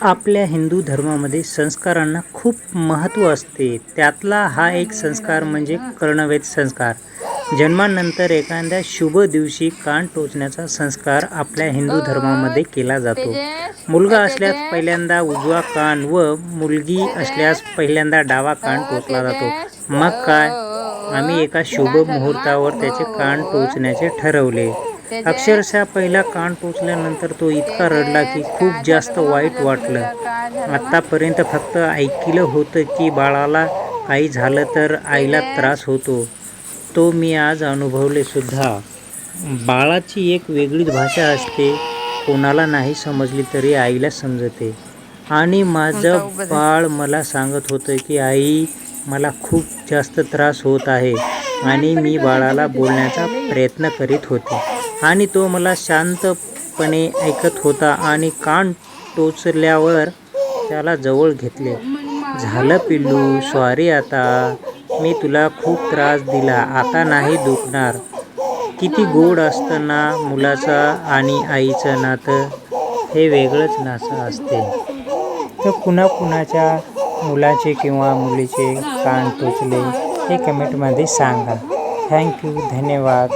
आपल्या हिंदू धर्मामध्ये संस्कारांना खूप महत्त्व असते. त्यातला हा एक संस्कार म्हणजे कर्णवेध संस्कार. जन्मानंतर एखाद्या शुभ दिवशी कान टोचण्याचा संस्कार आपल्या हिंदू धर्मामध्ये केला जातो. मुलगा असल्यास पहिल्यांदा उजवा कान व मुलगी असल्यास पहिल्यांदा डावा कान टोचला जातो. मग काय? आम्ही एका शुभ मुहूर्तावर त्याचे कान टोचण्याचे ठरवले. अक्षरशः पहिला कान टोचल्यानंतर तो इतका रडला की खूप जास्त वाईट वाटलं. आत्तापर्यंत फक्त ऐकलं होतं की बाळाला काही झालं तर आईला त्रास होतो. तो मी आज अनुभवले सुद्धा. बाळाची एक वेगळीच भाषा असते. कोणाला नाही समजली तरी आईला समजते. आणि माझं बाळ मला सांगत होतं की आई मला खूप जास्त त्रास होत आहे. आणि मी बाळाला बोलण्याचा प्रयत्न करीत होते. आणि तो मला शांतपणे ऐकत होता आणि कान टोचल्यावर त्याला जवळ घेतले. झालं पिल्लू सॉरी आता. मी तुला खूप त्रास दिला. आता नाही दुखणार. किती गोड असताना मुलाचा आणि आईचं नातं. हे वेगळंच नातं असते. तर कुणा कुणाच्या मुलाचे किंवा मुलीचे कान टोचले हे कमेंटमध्ये सांगा. थँक्यू धन्यवाद.